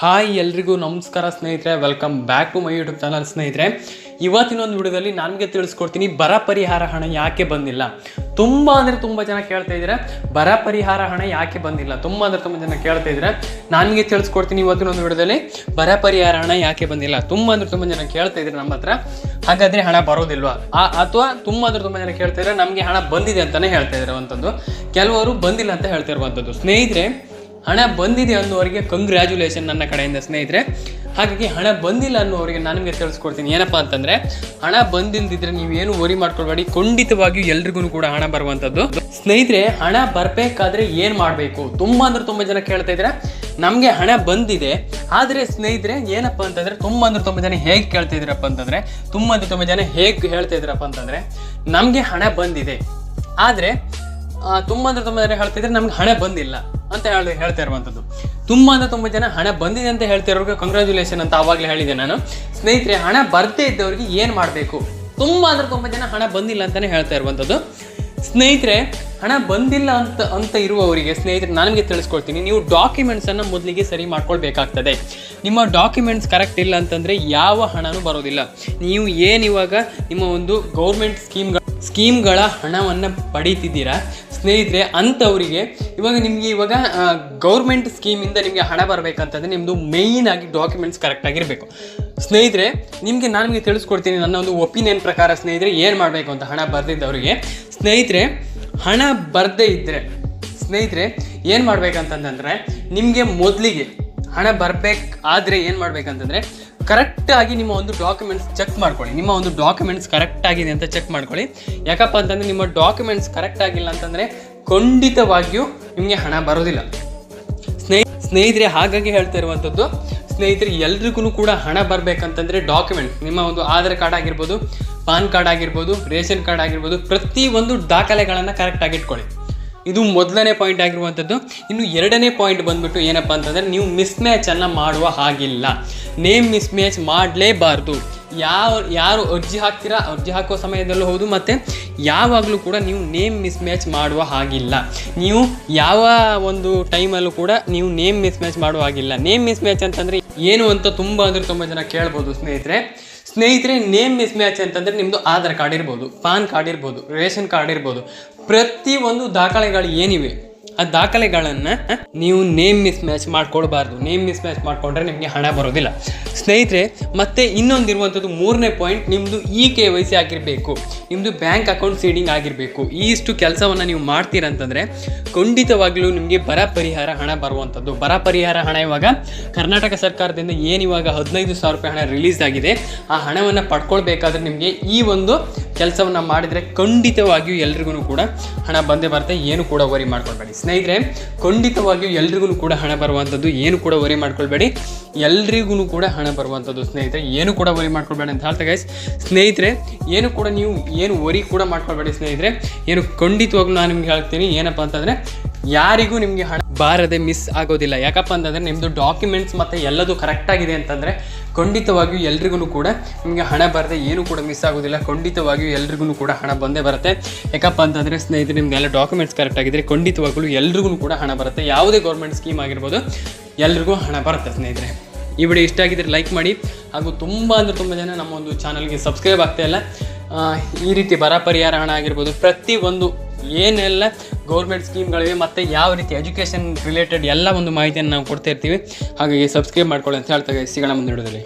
Hi ಎಲ್ರಿಗೂ ನಮಸ್ಕಾರ ಸ್ನೇಹಿತರೆ welcome back to my YouTube channel ಸ್ನೇಹಿತರೆ. ಇವತ್ತಿನ ಒಂದು ವಿಡಿಯೋದಲ್ಲಿ ನನಗೆ ತಿಳಿಸ್ಕೊಡ್ತೀನಿ ಬರ ಪರಿಹಾರ ಹಣ ಯಾಕೆ ಬಂದಿಲ್ಲ. ತುಂಬ ಅಂದರೆ ತುಂಬ ಜನ ಕೇಳ್ತಾ ಇದ್ದಾರೆ ಬರ ಪರಿಹಾರ ಹಣ ಯಾಕೆ ಬಂದಿಲ್ಲ? ತುಂಬ ಅಂದರೆ ತುಂಬ ಜನ ಕೇಳ್ತಾ ಇದ್ದಾರೆ ನನಗೆ ತಿಳಿಸ್ಕೊಡ್ತೀನಿ ಇವತ್ತಿನ ಒಂದು ವಿಡಿಯೋದಲ್ಲಿ ಬರ ಪರಿಹಾರ ಹಣ ಯಾಕೆ ಬಂದಿಲ್ಲ? ತುಂಬ ಅಂದರೆ ತುಂಬ ಜನ ಕೇಳ್ತಾ ಇದ್ದಾರೆ ನಮ್ಮ ಹತ್ರ. ಹಾಗಾದರೆ ಹಣ ಬರೋದಿಲ್ವಾ? ಆ, ಅಥವಾ ತುಂಬ ಅಂದರೆ ತುಂಬ ಜನ ಕೇಳ್ತಾ ಇದ್ದಾರೆ ನಮಗೆ ಹಣ ಬಂದಿದೆ ಅಂತಲೇ ಹೇಳ್ತಾ ಇದ್ದಾರೆ ಕೆಲವರು ಬಂದಿಲ್ಲ ಅಂತ ಹೇಳ್ತಾ ಇರುವಂಥದ್ದು ಸ್ನೇಹಿತರೆ ಹಣ ಬಂದಿದೆ ಅನ್ನೋರಿಗೆ ಕಂಗ್ರ್ಯಾಚುಲೇಷನ್ ನನ್ನ ಕಡೆಯಿಂದ ಸ್ನೇಹಿತರೆ. ಹಾಗಾಗಿ ಹಣ ಬಂದಿಲ್ಲ ಅನ್ನೋರಿಗೆ ನಾನು ನಿಮಗೆ ತಿಳಿಸ್ಕೊಡ್ತೀನಿ. ಏನಪ್ಪ ಅಂತಂದರೆ, ಹಣ ಬಂದಿಲ್ದಿದ್ರೆ ನೀವೇನು ವರಿ ಮಾಡ್ಕೊಳ್ಬೇಡಿ. ಖಂಡಿತವಾಗಿಯೂ ಎಲ್ರಿಗೂ ಕೂಡ ಹಣ ಬರುವಂಥದ್ದು ಸ್ನೇಹಿತರೆ, ಹಣ ಬರಬೇಕಾದ್ರೆ ಏನು ಮಾಡಬೇಕು? ತುಂಬ ಅಂದ್ರೆ ತುಂಬ ಜನ ಕೇಳ್ತಾ ಇದ್ದಾರೆ ನಮಗೆ ಹಣ ಬಂದಿದೆ. ಆದರೆ ಸ್ನೇಹಿತರೆ, ಏನಪ್ಪ ಅಂತಂದರೆ, ತುಂಬ ಅಂದ್ರೆ ತುಂಬ ಜನ ಹೇಗೆ ಕೇಳ್ತಾ ಇದ್ದೀರಪ್ಪ ಅಂತಂದರೆ, ತುಂಬ ಅಂದರೆ ತುಂಬ ಜನ ಹೇಗೆ ಹೇಳ್ತಾ ಇದ್ದೀರಪ್ಪ ಅಂತಂದರೆ, ನಮಗೆ ಹಣ ಬಂದಿದೆ. ಆದರೆ ತುಂಬ ಅಂದ್ರೆ ತುಂಬ ಜನ ಹೇಳ್ತಿದ್ರೆ ನಮ್ಗೆ ಹಣ ಬಂದಿಲ್ಲ. ಅಂತ ಹೇಳಿ ಹೇಳ್ತಾ ಇರುವಂಥದ್ದು ತುಂಬ ಅಂದರೆ ತುಂಬ ಜನ ಹಣ ಬಂದಿದೆ ಅಂತ ಹೇಳ್ತಿರೋರಿಗೆ ಕಂಗ್ರ್ಯಾಚುಲೇಷನ್ ಅಂತ ಆವಾಗಲೇ ಹೇಳಿದೆ ನಾನು. ಸ್ನೇಹಿತರೆ, ಹಣ ಬರ್ತೇ ಇದ್ದವ್ರಿಗೆ ಏನು ಮಾಡಬೇಕು? ತುಂಬ ಅಂದರೆ ತುಂಬ ಜನ ಹಣ ಬಂದಿಲ್ಲ ಅಂತಲೇ ಹೇಳ್ತಾ ಇರುವಂಥದ್ದು ಸ್ನೇಹಿತರೆ, ಹಣ ಬಂದಿಲ್ಲ ಅಂತ ಅಂತ ಇರುವವರಿಗೆ, ಸ್ನೇಹಿತರೆ ನನಗೆ ತಿಳಿಸ್ಕೊಳ್ತೀನಿ ನೀವು ಡಾಕ್ಯುಮೆಂಟ್ಸನ್ನು ಮೊದಲಿಗೆ ಸರಿ ಮಾಡ್ಕೊಳ್ಬೇಕಾಗ್ತದೆ. ನಿಮ್ಮ ಡಾಕ್ಯುಮೆಂಟ್ಸ್ ಕರೆಕ್ಟ್ ಇಲ್ಲ ಅಂತಂದರೆ ಯಾವ ಹಣನೂ ಬರೋದಿಲ್ಲ. ನೀವು ಏನು ಇವಾಗ ನಿಮ್ಮ ಒಂದು ಗೌರ್ಮೆಂಟ್ ಸ್ಕೀಮ್ಗಳ ಸ್ಕೀಮ್ಗಳ ಹಣವನ್ನು ಪಡೀತಿದ್ದೀರಾ? ಸ್ನೇಹಿತರೆ, ಅಂಥವರಿಗೆ ಇವಾಗ ನಿಮಗೆ ಇವಾಗ ಗೌರ್ಮೆಂಟ್ ಸ್ಕೀಮಿಂದ ನಿಮಗೆ ಹಣ ಬರಬೇಕಂತಂದರೆ ನಿಮ್ಮದು ಮೇಯ್ನ್ ಆಗಿ ಡಾಕ್ಯುಮೆಂಟ್ಸ್ ಕರೆಕ್ಟಾಗಿರಬೇಕು ಸ್ನೇಹಿತರೆ, ನಿಮಗೆ ನಾನು ನಿಮಗೆ ತಿಳಿಸ್ಕೊಡ್ತೀನಿ ನನ್ನ ಒಂದು ಒಪಿನಿಯನ್ ಪ್ರಕಾರ ಸ್ನೇಹಿತರೆ, ಏನು ಮಾಡಬೇಕು ಅಂತ ಹಣ ಬರೆದಿದ್ದವರಿಗೆ. ಸ್ನೇಹಿತರೆ, ಹಣ ಬರದೇ ಇದ್ದರೆ ಸ್ನೇಹಿತರೆ, ಏನು ಮಾಡಬೇಕಂತಂದರೆ, ನಿಮಗೆ ಮೊದಲಿಗೆ ಹಣ ಬರಬೇಕಾದ್ರೆ ಏನು ಮಾಡಬೇಕಂತಂದರೆ ಕರೆಕ್ಟಾಗಿ ನಿಮ್ಮ ಒಂದು ಡಾಕ್ಯುಮೆಂಟ್ಸ್ ಚೆಕ್ ಮಾಡ್ಕೊಳ್ಳಿ. ನಿಮ್ಮ ಒಂದು ಡಾಕ್ಯುಮೆಂಟ್ಸ್ ಕರೆಕ್ಟ್ ಆಗಿದೆ ಅಂತ ಚೆಕ್ ಮಾಡ್ಕೊಳ್ಳಿ. ಯಾಕಪ್ಪ ಅಂತಂದರೆ ನಿಮ್ಮ ಡಾಕ್ಯುಮೆಂಟ್ಸ್ ಕರೆಕ್ಟ್ ಆಗಿಲ್ಲ ಅಂತಂದರೆ ಖಂಡಿತವಾಗಿಯೂ ನಿಮಗೆ ಹಣ ಬರೋದಿಲ್ಲ. ಸ್ನೇಹಿ, ಸ್ನೇಹಿತರೆ, ಹಾಗಾಗಿ ಹೇಳ್ತಾ ಇರುವಂಥದ್ದು ಸ್ನೇಹಿತರೆ, ಎಲ್ರಿಗೂ ಕೂಡ ಹಣ ಬರಬೇಕಂತಂದರೆ ಡಾಕ್ಯುಮೆಂಟ್ ನಿಮ್ಮ ಒಂದು ಆಧಾರ್ ಕಾರ್ಡ್ ಆಗಿರ್ಬೋದು, ಪಾನ್ ಕಾರ್ಡ್ ಆಗಿರ್ಬೋದು, ರೇಷನ್ ಕಾರ್ಡ್ ಆಗಿರ್ಬೋದು, ಪ್ರತಿಯೊಂದು ದಾಖಲೆಗಳನ್ನು ಕರೆಕ್ಟಾಗಿ ಇಟ್ಕೊಳ್ಳಿ. ಇದು ಮೊದಲನೇ ಪಾಯಿಂಟ್ ಆಗಿರುವಂಥದ್ದು ಇನ್ನು ಎರಡನೇ ಪಾಯಿಂಟ್ ಬಂದ್ಬಿಟ್ಟು ಏನಪ್ಪ ಅಂತಂದರೆ ನೀವು ಮಿಸ್ ಮ್ಯಾಚನ್ನು ಮಾಡುವ ಹಾಗಿಲ್ಲ. ನೇಮ್ ಮಿಸ್ ಮ್ಯಾಚ್ ಮಾಡಲೇಬಾರ್ದು. ಯಾವ, ಯಾರು ಅರ್ಜಿ ಹಾಕ್ತೀರಾ, ಅರ್ಜಿ ಹಾಕುವ ಸಮಯದಲ್ಲೂ ಹೌದು, ಮತ್ತು ಯಾವಾಗಲೂ ಕೂಡ ನೀವು ನೇಮ್ ಮಿಸ್ ಮ್ಯಾಚ್ ಮಾಡುವ ಹಾಗಿಲ್ಲ. ನೀವು ಯಾವ ಒಂದು ಟೈಮಲ್ಲೂ ಕೂಡ ನೀವು ನೇಮ್ ಮಿಸ್ ಮ್ಯಾಚ್ ಮಾಡುವ ಹಾಗಿಲ್ಲ. ನೇಮ್ ಮಿಸ್ ಮ್ಯಾಚ್ ಅಂತಂದರೆ ಏನು ಅಂತ ತುಂಬ ಅಂದರೆ ತುಂಬ ಜನ ಕೇಳ್ಬೋದು ಸ್ನೇಹಿತರೆ. ಸ್ನೇಹಿತರೆ ನೇಮ್ ಮಿಸ್ ಮ್ಯಾಚ್ ಅಂತಂದರೆ ನಿಮ್ಮದು ಆಧಾರ್ ಕಾರ್ಡ್ ಇರ್ಬೋದು, ಪಾನ್ ಕಾರ್ಡ್ ಇರ್ಬೋದು, ರೇಷನ್ ಕಾರ್ಡ್ ಇರ್ಬೋದು. ಪ್ರತಿ ಒಂದು ದಾಖಲೆಗಳು ಏನಿವೆ, ಆ ದಾಖಲೆಗಳನ್ನು ನೀವು ನೇಮ್ ಮಿಸ್ ಮ್ಯಾಚ್ ಮಾಡ್ಕೊಳ್ಬಾರ್ದು. ನೇಮ್ ಮಿಸ್ ಮ್ಯಾಚ್ ಮಾಡಿಕೊಂಡ್ರೆ ನಿಮಗೆ ಹಣ ಬರೋದಿಲ್ಲ. ಸ್ನೇಹಿತರೆ, ಮತ್ತೆ ಇನ್ನೊಂದು ಇರುವಂಥದ್ದು ಮೂರನೇ ಪಾಯಿಂಟ್ ನಿಮ್ಮದು ಇ ಕೆ ವೈ ಸಿ ಆಗಿರಬೇಕು ನಿಮ್ಮದು ಬ್ಯಾಂಕ್ ಅಕೌಂಟ್ ಸೀಡಿಂಗ್ ಆಗಿರಬೇಕು. ಇಷ್ಟು ಕೆಲಸವನ್ನು ನೀವು ಮಾಡ್ತೀರಂತಂದರೆ ಖಂಡಿತವಾಗಲೂ ನಿಮಗೆ ಬರ ಪರಿಹಾರ ಹಣ ಬರುವಂಥದ್ದು. ಬರ ಪರಿಹಾರ ಹಣ ಇವಾಗ ಕರ್ನಾಟಕ ಸರ್ಕಾರದಿಂದ ಏನು ಇವಾಗ ಹದಿನೈದು ಸಾವಿರ ರೂಪಾಯಿ ಹಣ ರಿಲೀಸ್ ಆಗಿದೆ. ಆ ಹಣವನ್ನು ಪಡ್ಕೊಳ್ಬೇಕಾದ್ರೆ ನಿಮಗೆ ಈ ಒಂದು ಕೆಲಸವನ್ನು ಮಾಡಿದರೆ ಖಂಡಿತವಾಗಿಯೂ ಎಲ್ರಿಗೂ ಕೂಡ ಹಣ ಬಂದೇ ಬರುತ್ತೆ, ಏನು ಕೂಡ ವರಿ ಮಾಡ್ಕೊಳ್ಬೇಡಿ. ಸ್ನೇಹಿತರೆ, ಖಂಡಿತವಾಗಿಯೂ ಎಲ್ರಿಗೂ ಕೂಡ ಹಣ ಬರುವಂಥದ್ದು ಏನು ಕೂಡ ವರಿ ಮಾಡ್ಕೊಳ್ಬೇಡಿ. ಎಲ್ರಿಗೂ ಕೂಡ ಹಣ ಬರುವಂಥದ್ದು ಸ್ನೇಹಿತರೆ, ಏನು ಕೂಡ ವರಿ ಮಾಡ್ಕೊಳ್ಬೇಡಿ ಅಂತ ಹೇಳ್ತಾ ಗೈಸ್ ಸ್ನೇಹಿತರೆ, ಏನು ಕೂಡ ನೀವು ಏನು ವರಿ ಕೂಡ ಮಾಡ್ಕೊಳ್ಬೇಡಿ ಸ್ನೇಹಿತರೆ. ಏನು ಖಂಡಿತವಾಗ್ಲೂ ನಾನು ನಿಮ್ಗೆ ಹೇಳ್ತೀನಿ, ಏನಪ್ಪ ಅಂತಂದರೆ, ಯಾರಿಗೂ ನಿಮಗೆ ಹಣ ಬಾರದೆ ಮಿಸ್ ಆಗೋದಿಲ್ಲ. ಯಾಕಪ್ಪ ಅಂತಂದರೆ ನಿಮ್ಮದು ಡಾಕ್ಯುಮೆಂಟ್ಸ್ ಮತ್ತು ಎಲ್ಲದೂ ಕರೆಕ್ಟಾಗಿದೆ ಅಂತಂದರೆ ಖಂಡಿತವಾಗಿಯೂ ಎಲ್ರಿಗೂ ಕೂಡ ನಿಮಗೆ ಹಣ ಬರದೆ ಏನೂ ಕೂಡ ಮಿಸ್ ಆಗೋದಿಲ್ಲ. ಖಂಡಿತವಾಗಿಯೂ ಎಲ್ರಿಗೂ ಕೂಡ ಹಣ ಬಂದೇ ಬರುತ್ತೆ. ಯಾಕಪ್ಪ ಅಂತಂದರೆ ಸ್ನೇಹಿತರೆ ನಿಮ್ಗೆಲ್ಲ ಡಾಕ್ಯುಮೆಂಟ್ಸ್ ಕರೆಕ್ಟ್ ಆಗಿದ್ರೆ ಖಂಡಿತವಾಗ್ಲೂ ಎಲ್ರಿಗೂ ಕೂಡ ಹಣ ಬರುತ್ತೆ. ಯಾವುದೇ ಗೌರ್ಮೆಂಟ್ ಸ್ಕೀಮ್ ಆಗಿರ್ಬೋದು ಎಲ್ರಿಗೂ ಹಣ ಬರುತ್ತೆ ಸ್ನೇಹಿತರೆ. ಈ ವಿಡಿಯೋ ಇಷ್ಟ ಆಗಿದ್ರೆ ಲೈಕ್ ಮಾಡಿ. ಹಾಗೂ ತುಂಬ ಅಂದರೆ ತುಂಬ ಜನ ನಮ್ಮ ಒಂದು ಚಾನಲ್ಗೆ ಸಬ್ಸ್ಕ್ರೈಬ್ ಆಗ್ತಾಯಿಲ್ಲ ಈ ರೀತಿ ಬರ ಪರಿಹಾರ ಹಣ ಆಗಿರ್ಬೋದು ಒಂದು ಏನೆಲ್ಲ ಗೌರ್ಮೆಂಟ್ ಸ್ಕೀಮ್ಗಳಿವೆ ಮತ್ತು ಯಾವ ರೀತಿ ಎಜುಕೇಷನ್ ರಿಲೇಟೆಡ್ ಎಲ್ಲ ಒಂದು ಮಾಹಿತಿಯನ್ನು ನಾವು ಕೊಡ್ತಾ ಇರ್ತೀವಿ. ಹಾಗಾಗಿ ಸಬ್ಸ್ಕ್ರೈಬ್ ಮಾಡ್ಕೊಳ್ಳಿ ಅಂತ ಹೇಳ್ತಾ ಸಿಗೋಣ ಮುಂದೆ ವಿಡಿಯೋದಲ್ಲಿ.